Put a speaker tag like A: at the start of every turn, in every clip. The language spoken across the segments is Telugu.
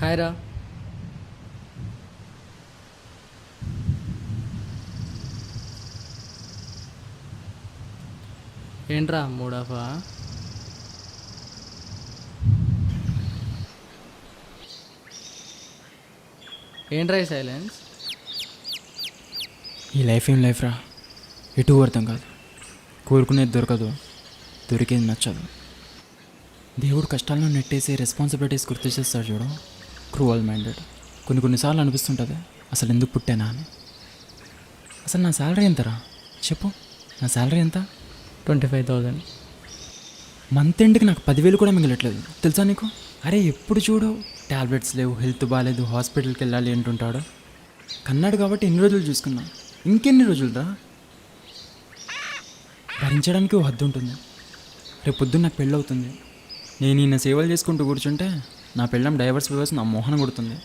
A: హాయ్ రా. ఏంట్రా మూడాఫా ఏంట్రా ఈ సైలెన్స్
B: ఈ లైఫ్ ఏం లైఫ్ రా? ఎటు అర్థం కాదు. కోరుకునేది దొరకదు. దొరికేది నచ్చదు. దేవుడు కష్టాలను నెట్టేసి రెస్పాన్సిబిలిటీస్ గుర్తు చేస్తాడు చూడు. Cruel minded. కొన్ని కొన్నిసార్లు అనిపిస్తుంటుంది అసలు ఎందుకు పుట్టానా అని. అసలు నా శాలరీ ఎంతరా? చెప్పు నా శాలరీ ఎంత?
A: Twenty five thousand.
B: మంత్ ఎండ్కి నాకు పదివేలు కూడా మిగలట్లేదు. తెలుసా నీకు? అరే ఎప్పుడు చూడు టాబ్లెట్స్ లేవు హెల్త్ బాగాలేదు హాస్పిటల్కి వెళ్ళాలి అంటుంటాడు. కన్నాడు కాబట్టి ఎన్ని రోజులు చూసుకున్నా? ఇంకెన్ని రోజులు రా భరించడానికి ఓ హద్దు ఉంటుంది. రేపు పొద్దున్న నాకు పెళ్ళి అవుతుంది నేను ఈయన సేవలు చేసుకుంటూ కూర్చుంటే నా పెళ్ళం డైవర్స్ వ్యవస్థ నా మోహన కొడుతుంది.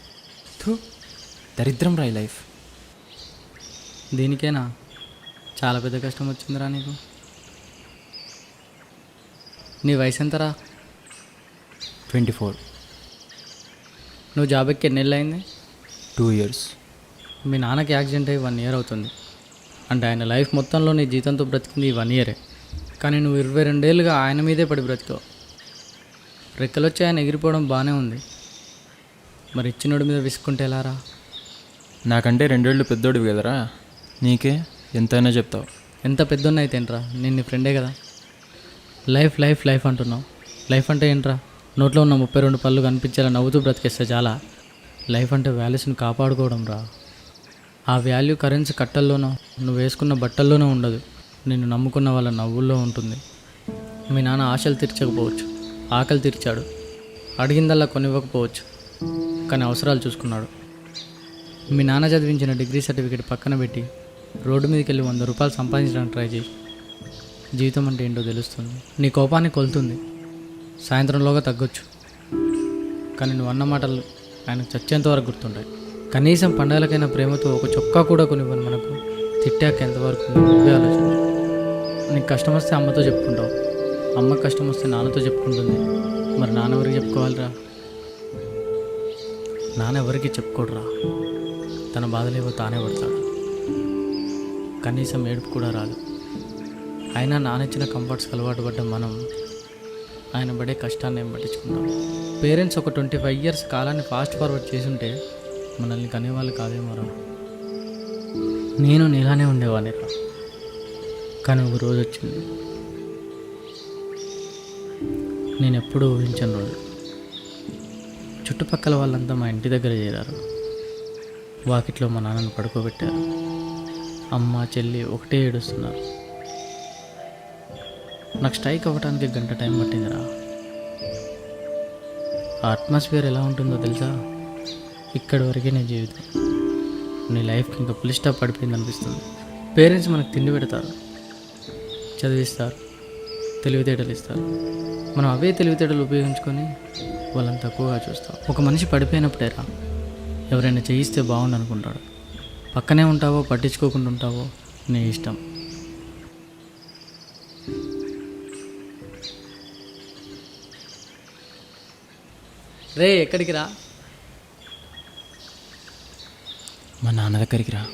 B: థూ దరిద్రం రా ఈ లైఫ్.
A: దీనికేనా చాలా పెద్ద కష్టం వచ్చిందిరా నీకు. నీ వయసు ఎంతరా?
B: Twenty four.
A: నువ్వు జాబ్ ఎక్కి ఎన్ని నెలలు అయింది
B: టూ ఇయర్స్.
A: మీ నాన్నకి యాక్సిడెంట్ అయ్యి వన్ ఇయర్ అవుతుంది. అంటే ఆయన లైఫ్ మొత్తంలో నీ జీతంతో బ్రతికింది ఈ వన్ ఇయరే. కానీ నువ్వు ఇరవై రెండేళ్ళుగా ఆయన మీదే పడి బ్రతికావు. రెక్కలొచ్చి ఆయన ఎగిరిపోవడం బాగానే ఉంది. మరి ఇచ్చినోడి మీద విసుక్కుంటే ఎలారా
B: నాకంటే రెండేళ్ళు పెద్దోడివి కదరా? నీకే? ఎంతైనా చెప్తావు.
A: ఎంత పెద్దోన్న అయితే ఏంట్రా నేను నీ ఫ్రెండే కదా. లైఫ్ లైఫ్ లైఫ్ అంటున్నావు. లైఫ్ అంటే ఏంట్రా? నోట్లో ఉన్న ముప్పై రెండు పళ్ళు కనిపించేలా నవ్వుతూ బ్రతికేస్తే చాలా. లైఫ్ అంటే వాల్యూస్ని కాపాడుకోవడం రా. ఆ వాల్యూ కరెన్సీ కట్టల్లోనో నువ్వు వేసుకున్న బట్టల్లోనో ఉండదు. నిన్ను నమ్ముకున్న వాళ్ళ నవ్వుల్లో ఉంటుంది. మీ నాన్న ఆశలు తీర్చకపోవచ్చు. ఆకలి తీర్చాడు. అడిగిందల్లా కొనివ్వకపోవచ్చు. కానీ అవసరాలు చూసుకున్నాడు. మీ నాన్న చదివించిన డిగ్రీ సర్టిఫికేట్ పక్కన పెట్టి రోడ్డు మీదకి వెళ్ళి వంద రూపాయలు సంపాదించడానికి ట్రై చేయి. జీవితం అంటే ఏంటో తెలుస్తుంది. నీ కోపాన్ని కొలుతుంది. సాయంత్రంలోగా తగ్గొచ్చు. కానీ నువ్వు అన్న మాటలు ఆయనకు చచ్చేంత వరకు గుర్తుంటాయి. కనీసం పండగలకైనా ప్రేమతో ఒక చొక్కా కూడా కొనివ్వను మనకు. తిట్టాక ఎంతవరకు నువ్వే నీకు కష్టం వస్తే అమ్మతో చెప్పుకుంటావు. అమ్మ కష్టం వస్తే నాన్నతో చెప్పుకుంటుంది. మరి నాన్న ఎవరికి చెప్పుకోవాలిరా? నాన్న ఎవరికి చెప్పుకోడురా? తన బాధలేవో తానే పడతాడు. కనీసం ఏడుపు కూడా రాదు. అయినా నానిచ్చిన కంఫర్ట్స్కి అలవాటు పడ్డ మనం ఆయన పడే కష్టాన్ని ఏం పట్టించుకుంటాం? పేరెంట్స్ ఒక ట్వంటీ ఫైవ్ ఇయర్స్ కాలాన్ని ఫాస్ట్ ఫార్వర్డ్ చేసుంటే మనల్ని కనేవాళ్ళు కాదేమోరా నేను నీలానే ఉండేవాడిని రా కానీ ఒక రోజు వచ్చింది. నేను ఎప్పుడూ ఊహించను రోజు. చుట్టుపక్కల వాళ్ళంతా మా ఇంటి దగ్గర చేరారు. వాకిట్లో మా నాన్నను పడుకోబెట్టారు. అమ్మ చెల్లి ఒకటే ఏడుస్తున్నారు. నాకు స్ట్రైక్ అవ్వడానికి గంట టైం పట్టిందిరా. ఆ అట్మాస్ఫియర్ ఎలా ఉంటుందో తెలుసా? ఇక్కడి వరకే నీ జీవితం. నీ లైఫ్కి ఇంకా పులి స్టాప్ పడిపోయింది అనిపిస్తుంది పేరెంట్స్ మనకు తిండి పెడతారు. చదివిస్తారు. తెలివితేటలు ఇస్తారు. మనం అవే తెలివితేటలు ఉపయోగించుకొని వాళ్ళని తక్కువగా చూస్తాం. ఒక మనిషి పడిపోయినప్పుడేరా ఎవరైనా చేయిస్తే బాగుండు అనుకుంటాడు పక్కనే ఉంటావో పట్టించుకోకుండా ఉంటావో నీ ఇష్టం. రే ఎక్కడికి రా?
B: మా నాన్న దగ్గరికి రా.